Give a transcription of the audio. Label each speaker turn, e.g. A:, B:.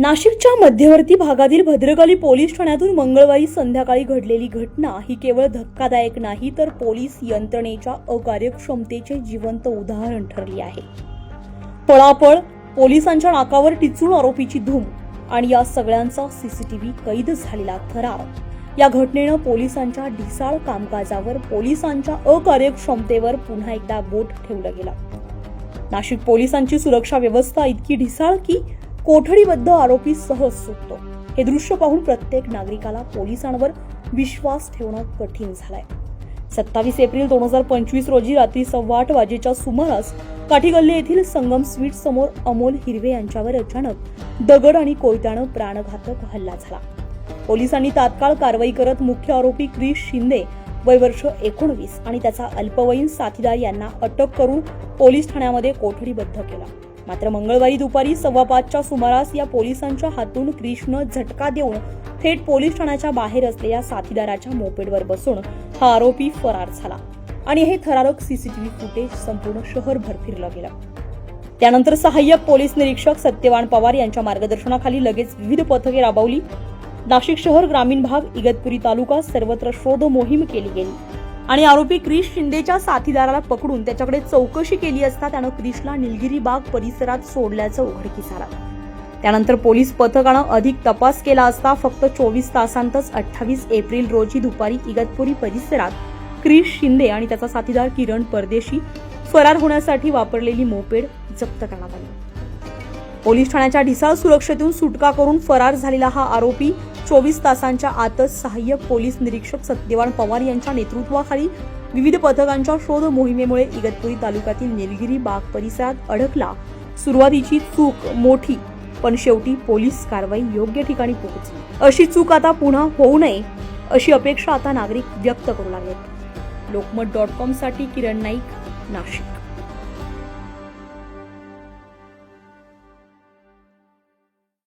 A: नाशिकच्या मध्यवर्ती भागातील भद्रकाली पोलीस ठाण्यातून मंगळवारी संध्याकाळी घडलेली घटना ही केवळ धक्कादायक नाही तर पोलीस यंत्रणेच्या अकार्यक्षमतेचे जिवंत उदाहरण ठरली आहे. पळापळ पोलिसांच्या नाकावर टिचून आरोपीची धूम आणि या सगळ्यांचा सीसीटीव्ही कैद झालेला ठराव या घटनेनं पोलिसांच्या ढिसाळ कामकाजावर पोलिसांच्या अकार्यक्षमतेवर पुन्हा एकदा बोट ठेवलं गेलं. नाशिक पोलिसांची सुरक्षा व्यवस्था इतकी ढिसाळ की कोठडीबद्ध आरोपी सहज सुटतो. हे दृश्य पाहून प्रत्येक नागरिकाला पोलिसांवर विश्वास ठेवणं कठीण झालंय. सत्तावीस एप्रिल दोन हजार पंचवीस रोजी रात्री सव्वा आठ वाजेच्या सुमारास काठीगल्ले येथील संगम स्वीट समोर अमोल हिरवे यांच्यावर अचानक दगड आणि कोयत्यानं प्राणघातक हल्ला झाला. पोलिसांनी तात्काळ कारवाई करत मुख्य आरोपी क्रिश शिंदे वय वर्ष एकोणवीस आणि त्याचा अल्पवयीन साथीदार यांना अटक करून पोलीस ठाण्यामध्ये कोठडीबद्ध केला. मात्र मंगळवारी दुपारी सव्वा पाचच्या सुमारास या पोलिसांच्या हातून क्रिशनं झटका देऊन थेट पोलीस ठाण्याच्या बाहेर असलेल्या साथीदाराच्या मोपेडवर बसून हा आरोपी फरार झाला. आणि हे थरारक सीसीटीव्ही फुटेज संपूर्ण शहरभर फिरलं गेलं. त्यानंतर सहाय्यक पोलीस निरीक्षक सत्यवान पवार यांच्या मार्गदर्शनाखाली लगेच विविध पथके राबवली. नाशिक शहर ग्रामीण भाग इगतपुरी तालुका सर्वत्र शोध मोहीम केली गेली. आणि आरोपी क्रिश शिंदेच्या साथीदाराला पकडून त्याच्याकडे चौकशी केली असता त्यानं क्रिशला निलगिरी बाग परिसरात सोडल्याचं उघडकीस आलं. त्यानंतर पोलीस पथकानं अधिक तपास केला असता फक्त चोवीस तासांतच अठ्ठावीस एप्रिल रोजी दुपारी इगतपुरी परिसरात क्रिश शिंदे आणि त्याचा साथीदार किरण परदेशी फरार होण्यासाठी वापरलेली मोपेड जप्त करण्यात आली. पोलीस ठाण्याच्या ढिसाळ सुरक्षेतून सुटका करून फरार झालेला हा आरोपी चोवीस तासांच्या आतच सहाय्यक पोलीस निरीक्षक सत्यवान पवार यांच्या नेतृत्वाखाली विविध पथकांच्या शोध मोहिमेमुळे इगतपुरी तालुक्यातील निलगिरी बाग परिसरात अडकला. सुरुवातीची चूक मोठी पण शेवटी पोलीस कारवाई योग्य ठिकाणी पोहोचली. अशी चूक आता पुन्हा होऊ नये अशी अपेक्षा आता नागरिक व्यक्त करू लागले लोकमत डॉट कॉमसाठी किरण नाईक नाशिक.